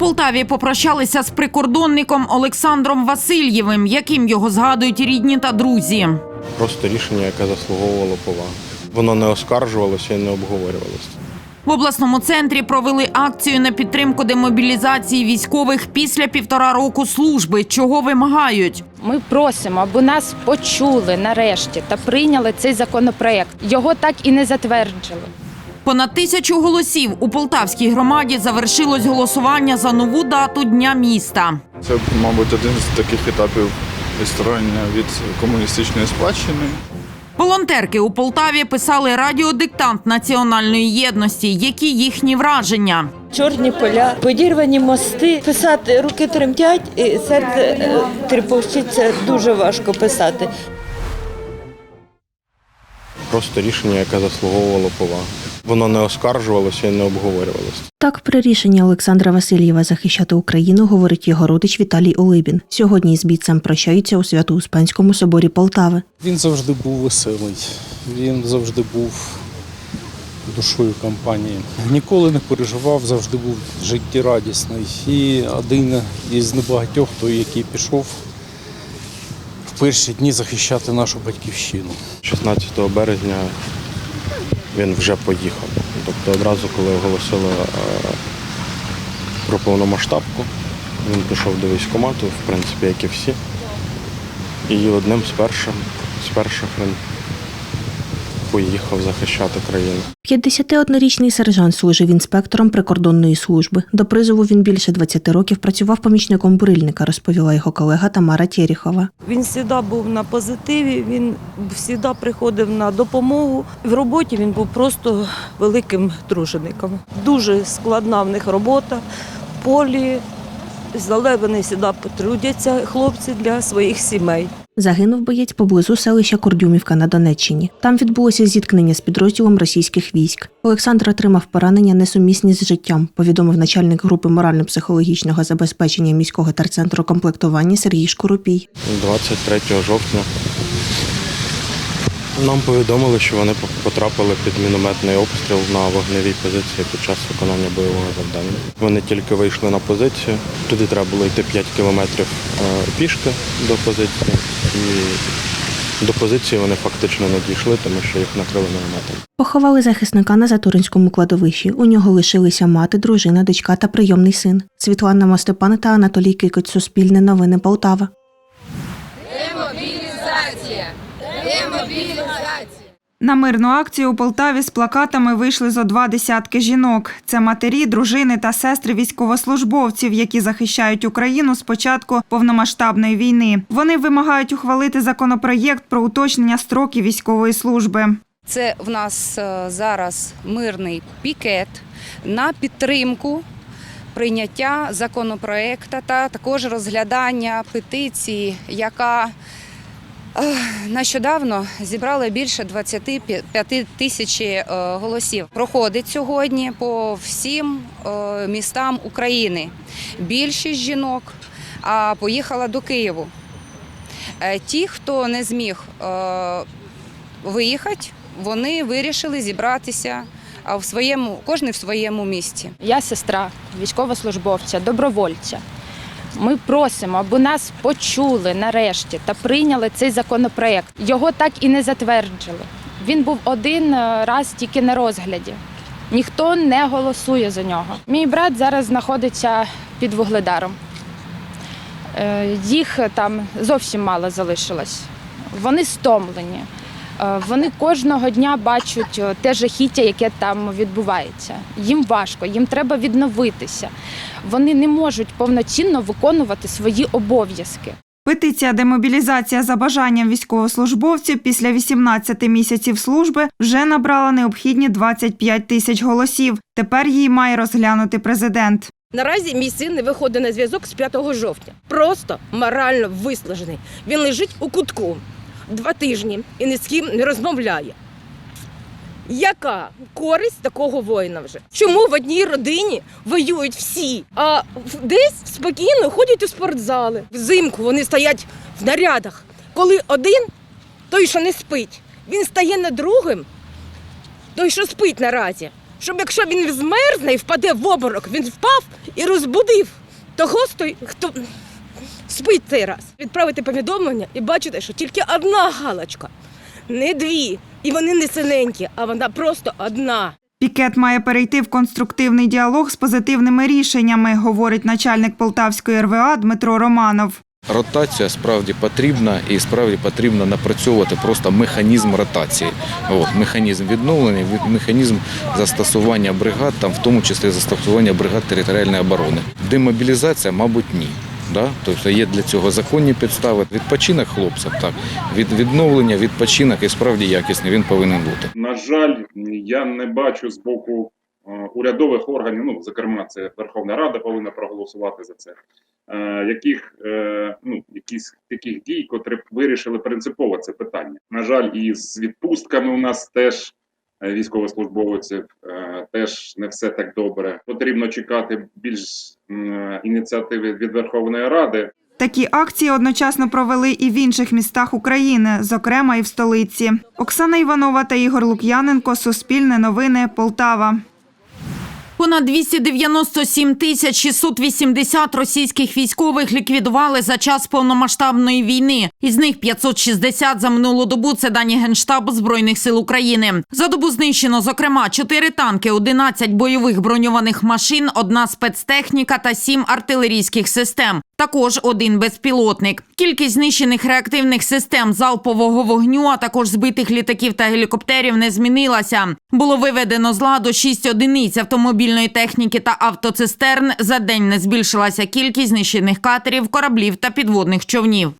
Полтаві попрощалися з прикордонником Олександром Васильєвим, яким його згадують рідні та друзі. Просто рішення, яке заслуговувало поваги. Воно не оскаржувалося і не обговорювалося. В обласному центрі провели акцію на підтримку демобілізації військових після півтора року служби. Чого вимагають? Ми просимо, аби нас почули нарешті та прийняли цей законопроект. Його так і не затвердили. Понад тисячу голосів у Полтавській громаді завершилось голосування за нову дату Дня міста. Це, мабуть, один з таких етапів відсторонення від комуністичної спадщини. Волонтерки у Полтаві писали радіодиктант національної єдності. Які їхні враження? Чорні поля, подірвані мости. Писати руки тремтять, і серце е, дуже важко писати. Просто рішення, яке заслуговувало поваги. Воно не оскаржувалося і не обговорювалося. Так, при рішенні Олександра Васильєва захищати Україну говорить його родич Віталій Олибін. Сьогодні із бійцем прощаються у Свято-Успенському соборі Полтави. Він завжди був веселий, він завжди був душою компанії. Ніколи не переживав, завжди був життєрадісний. І один із небагатьох, той, який пішов в перші дні захищати нашу батьківщину. 16 березня він вже поїхав. Тобто одразу, коли оголосили е, про повномасштабку, він пішов до військкомату, в принципі, як і всі. І одним з перших, з перших він поїхав захищати країну. 51-річний сержант служив інспектором прикордонної служби. До призову він більше 20 років працював помічником бурильника, розповіла його колега Тамара Тєріхова. Він завжди був на позитиві, він завжди приходив на допомогу. В роботі він був просто великим тружеником. Дуже складна в них робота, полі, але вони завжди потрудяться, хлопці, для своїх сімей. Загинув боєць поблизу селища Кордюмівка на Донеччині. Там відбулося зіткнення з підрозділом російських військ. Олександр отримав поранення несумісні з життям, повідомив начальник групи морально-психологічного забезпечення міського терцентру комплектування Сергій Шкуропій. 23 жовтня нам повідомили, що вони потрапили під мінометний обстріл на вогневій позиції під час виконання бойового завдання. Вони тільки вийшли на позицію. Туди треба було йти 5 кілометрів е, пішки до позиції. І до позиції вони фактично не дійшли, тому що їх накрили мінометом. Поховали захисника на Затуринському кладовищі. У нього лишилися мати, дружина, дочка та прийомний син. Світлана Мостепан та Анатолій Кикоць. Суспільне новини Полтава. На мирну акцію у Полтаві з плакатами вийшли зо два десятки жінок. Це матері, дружини та сестри військовослужбовців, які захищають Україну з початку повномасштабної війни. Вони вимагають ухвалити законопроєкт про уточнення строків військової служби. Це в нас е, зараз мирний пікет на підтримку прийняття законопроекту та також розглядання петиції, яка нещодавно зібрала більше 25 тисяч е, голосів. Проходить сьогодні по всім е, містам України. Більшість жінок поїхала до Києву. Е, Ті, хто не зміг виїхати, вони вирішили зібратися в своєму, кожен в своєму місті. Я сестра військовослужбовця, добровольця. Ми просимо, аби нас почули нарешті та прийняли цей законопроект. Його так і не затвердили. Він був один е, раз тільки на розгляді. Ніхто не голосує за нього. Мій брат зараз знаходиться під вугледаром. Е, Їх там зовсім мало залишилось. Вони стомлені. Е, Вони кожного дня бачать е, те жахіття, яке там відбувається. Їм важко, їм треба відновитися. Вони не можуть повноцінно виконувати свої обов'язки. Петиція демобілізація за бажанням військовослужбовців після 18 місяців служби вже набрала необхідні 25 тисяч голосів. Тепер її має розглянути президент. Наразі мій син не виходить на зв'язок з 5 жовтня. Просто морально виснажений. Він лежить у кутку два тижні і ні з ким не розмовляє. Яка користь такого воїна вже? Чому в одній родині воюють всі, а десь спокійно ходять у спортзали? Взимку вони стоять в нарядах. Коли один, той, що не спить, він стає над другим, той, що спить наразі. щоб якщо він змерзне і впаде в обморок, він впав і розбудив того, хто спить цей раз. Відправити повідомлення і бачите, що тільки одна галочка, не дві. І вони не синенькі, а вона просто одна. Пікет має перейти в конструктивний діалог з позитивними рішеннями, говорить начальник Полтавської РВА Дмитро Романов. Ротація справді потрібна і справді потрібно напрацьовувати просто механізм ротації. От, механізм відновлення, механізм застосування бригад, там, в тому числі застосування бригад територіальної оборони. Демобілізація, мабуть, ні. Да? Тобто є для цього законні підстави. Відпочинок хлопців, так. Від відновлення, відпочинок і справді якісний він повинен бути. На жаль, я не бачу з боку е, урядових органів, ну зокрема, це Верховна Рада повинна проголосувати за це. е, Яких е, ну якісь таких дій, котрі б вирішили принципово це питання. На жаль, і з відпустками у нас теж військовослужбовців е, теж не все так добре. Потрібно чекати більш ініціативи від Верховної Ради. Такі акції одночасно провели і в інших містах України, зокрема і в столиці. Оксана Іванова та Ігор Лук'яненко. Суспільне новини. Полтава. Понад 297 тисяч 680 російських військових ліквідували за час повномасштабної війни. Із них 560 за минулу добу. Це дані Генштабу Збройних сил України. За добу знищено, зокрема, 4 танки, 11 бойових броньованих машин, одна спецтехніка та 7 артилерійських систем. Також один безпілотник. Кількість знищених реактивних систем залпового вогню, а також збитих літаків та гелікоптерів не змінилася. Було виведено з ладу 6 одиниць автомобільної техніки та автоцистерн. За день не збільшилася кількість знищених катерів, кораблів та підводних човнів.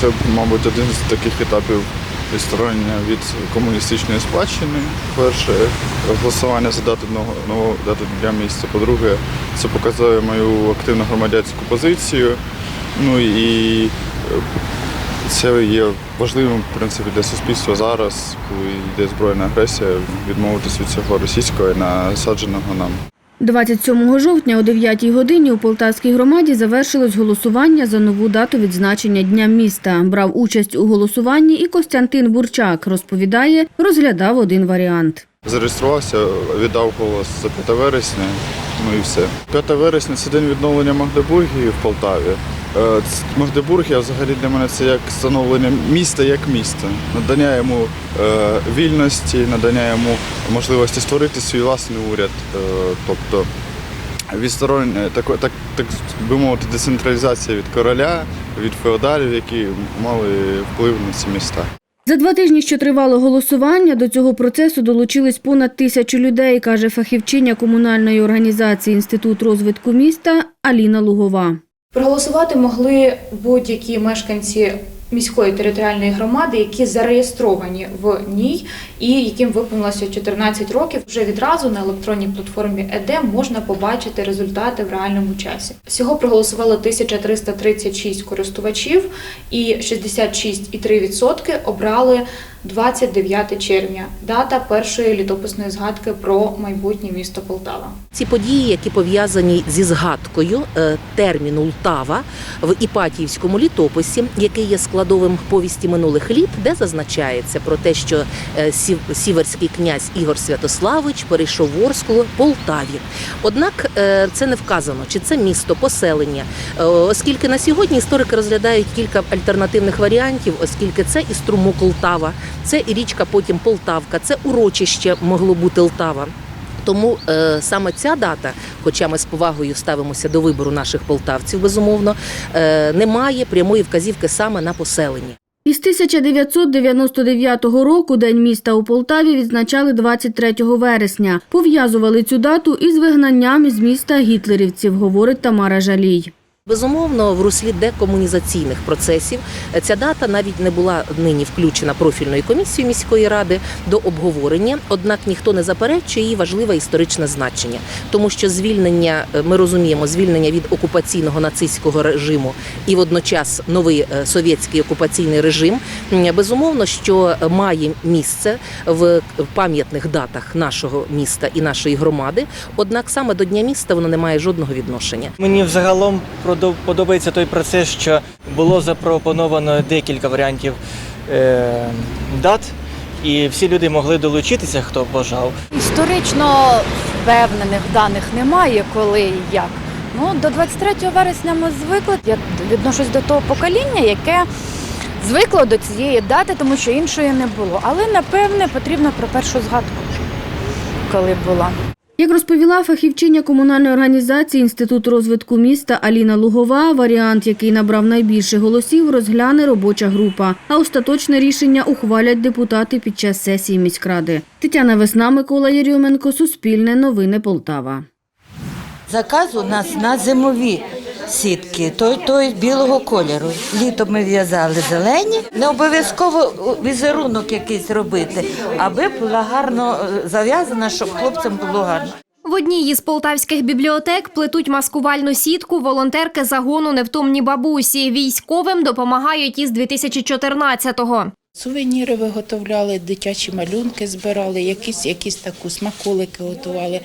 Це, мабуть, один з таких етапів відсторонення від комуністичної спадщини. Перше, голосування за дату нового, дату дня місця. По-друге, це показує мою активну громадянську позицію. Ну і е, це є важливим в принципі для суспільства зараз, коли йде збройна агресія, відмовитися від цього російського насадженого нам. 27 жовтня о 9 годині у Полтавській громаді завершилось голосування за нову дату відзначення Дня міста. Брав участь у голосуванні і Костянтин Бурчак. Розповідає, розглядав один варіант. Зареєструвався, віддав голос за 5 вересня, ну і все. 5 вересня це день відновлення Магдебургії в Полтаві. Е, ц- Магдебургія взагалі для мене це як становлення міста як міста, надання йому е, вільності, надання йому можливості створити свій власний уряд. Е, тобто відсторонення, так, так, так би мовити, децентралізація від короля, від феодалів, які мали вплив на ці міста. За два тижні, що тривало голосування, до цього процесу долучились понад тисячу людей, каже фахівчиня комунальної організації Інститут розвитку міста Аліна Лугова. Проголосувати могли будь-які мешканці міської територіальної громади, які зареєстровані в ній і яким виповнилося 14 років. Вже відразу на електронній платформі ЕДЕМ можна побачити результати в реальному часі. Всього проголосувало 1336 користувачів, і 66,3% обрали 29 червня, дата першої літописної згадки про майбутнє місто Полтава. Ці події, які пов'язані зі згадкою е, терміну Лтава в Іпатіївському літописі, який є складовим повісті минулих літ, де зазначається про те, що е, сіверський князь Ігор Святославич перейшов в Орску Полтаві. Однак е, це не вказано, чи це місто, поселення, оскільки на сьогодні історики розглядають кілька альтернативних варіантів, оскільки це і струмок Лтава, це і річка потім Полтавка, це урочище могло бути Лтава. Тому е, саме ця дата, хоча ми з повагою ставимося до вибору наших полтавців, безумовно, е, не має прямої вказівки саме на поселення. Із 1999 року День міста у Полтаві відзначали 23 вересня. Пов'язували цю дату із вигнанням із міста гітлерівців, говорить Тамара Жалій. Безумовно, в руслі декомунізаційних процесів е, ця дата навіть не була нині включена профільною комісією міської ради до обговорення. Однак ніхто не заперечує її важливе історичне значення, тому що звільнення, е, ми розуміємо, звільнення від окупаційного нацистського режиму і водночас новий е, совєтський окупаційний режим безумовно, що має місце в пам'ятних датах нашого міста і нашої громади. Однак саме до Дня міста воно не має жодного відношення. Мені взагалом продо- подобається той процес, що було запропоновано декілька варіантів е, дат, і всі люди могли долучитися, хто бажав. Історично впевнених даних немає, коли і як. Ну, до 23 вересня ми звикли. Я відношусь до того покоління, яке звикло до цієї дати, тому що іншої не було. Але напевне потрібно про першу згадку, коли була. Як розповіла фахівчиня комунальної організації Інститут розвитку міста Аліна Лугова, варіант, який набрав найбільше голосів, розгляне робоча група. А остаточне рішення ухвалять депутати під час сесії міськради. Тетяна Весна, Микола Єрьоменко, Суспільне новини Полтава. Заказ у нас на зимові сітки, той, той білого кольору. Літом ми в'язали зелені. Не обов'язково візерунок якийсь робити, аби була гарно е, зав'язана, щоб хлопцям було гарно. В одній із полтавських бібліотек плетуть маскувальну сітку волонтерки загону невтомні бабусі. Військовим допомагають із 2014-го. Сувеніри виготовляли, дитячі малюнки збирали, якісь, якісь таку смаколики готували.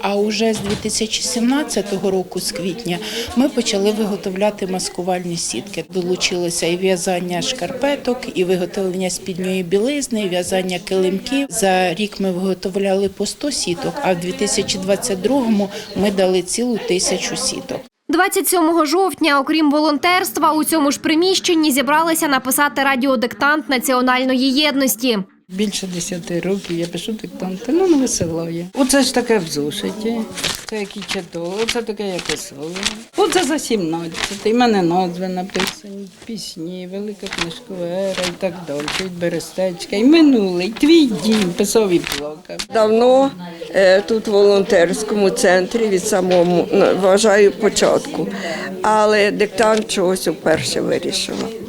А уже з 2017 року, з квітня, ми почали виготовляти маскувальні сітки. Долучилося і в'язання шкарпеток, і виготовлення спідньої білизни, і в'язання килимків. За рік ми виготовляли по 100 сіток, а в 2022 ми дали цілу тисячу сіток. 27 жовтня, окрім волонтерства, у цьому ж приміщенні зібралися написати радіодиктант національної єдності. Більше 10 років я пишу диктанти, ну не веселає. Оце ж таке в зошиті, це які читали, оце таке я писала. Оце за 17, і мене назви написані, пісні, велика книжкова ера і так далі, від Берестечка. І минулий, твій дім, писав і плакав. Давно е, тут в волонтерському центрі від самого ну, вважаю початку, але диктант чогось вперше вирішила.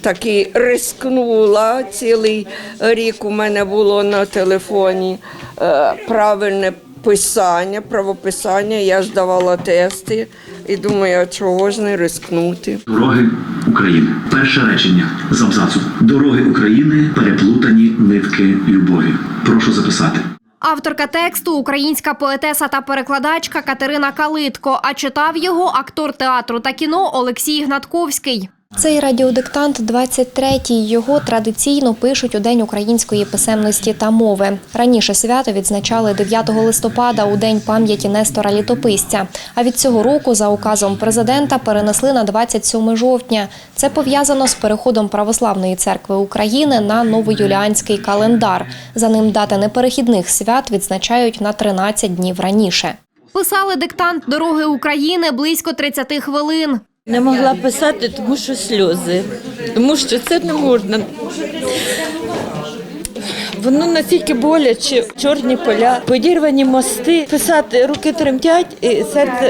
Таки рискнула цілий рік. У мене було на телефоні е, правильне писання, правописання. Я ж давала тести і думаю, а чого ж не рискнути. Дороги України. Перше речення з абзацу. Дороги України переплутані нитки любові. Прошу записати. Авторка тексту українська поетеса та перекладачка Катерина Калитко. А читав його актор театру та кіно Олексій Гнатковський. Цей радіодиктант 23-й. Його традиційно пишуть у День української писемності та мови. Раніше свято відзначали 9 листопада у День пам'яті Нестора Літописця. А від цього року за указом президента перенесли на 27 жовтня. Це пов'язано з переходом Православної церкви України на новоюліанський календар. За ним дати неперехідних свят відзначають на 13 днів раніше. Писали диктант дороги України близько 30 хвилин. Не могла писати, тому що сльози. Тому що це не можна. Воно настільки боляче, чорні поля, подірвані мости. Писати руки тремтять, і серце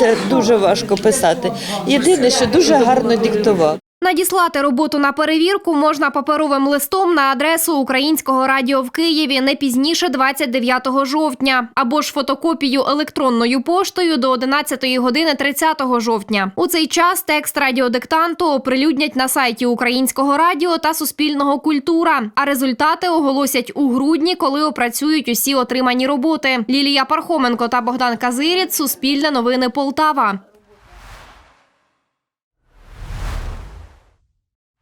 е, дуже важко писати. Єдине, що дуже гарно диктував. Надіслати роботу на перевірку можна паперовим листом на адресу Українського радіо в Києві не пізніше 29 жовтня, або ж фотокопію електронною поштою до 11 години 30 жовтня. У цей час текст радіодиктанту оприлюднять на сайті Українського радіо та Суспільного культура. А результати оголосять у грудні, коли опрацюють усі отримані роботи. Лілія Пархоменко та Богдан Казиріць. Суспільне новини Полтава.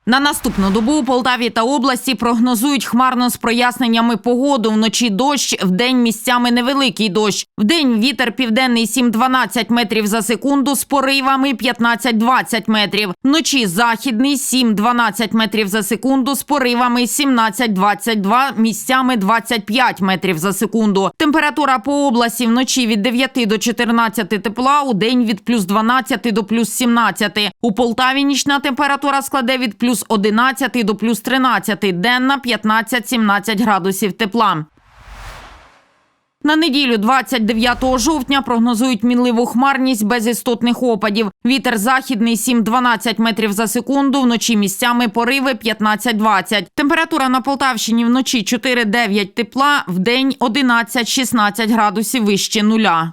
На наступну добу у Полтаві та області прогнозують хмарно з проясненнями погоду. Вночі дощ, вдень місцями невеликий дощ. Вдень вітер південний 7-12 метрів за секунду з поривами 15-20 метрів. Вночі західний 7-12 метрів за секунду з поривами 17-22, місцями 25 метрів за секунду. Температура по області вночі від 9 до 14 тепла, у день від плюс 12 до плюс 17. У Полтаві нічна температура складе від плюс 11 до плюс 13, денна 15-17 градусів тепла. На неділю, 29 жовтня, прогнозують мінливу хмарність без істотних опадів. Вітер західний 7-12 метрів за секунду, вночі місцями пориви 15-20. Температура на Полтавщині вночі 4-9 тепла, вдень 11-16 градусів вище нуля.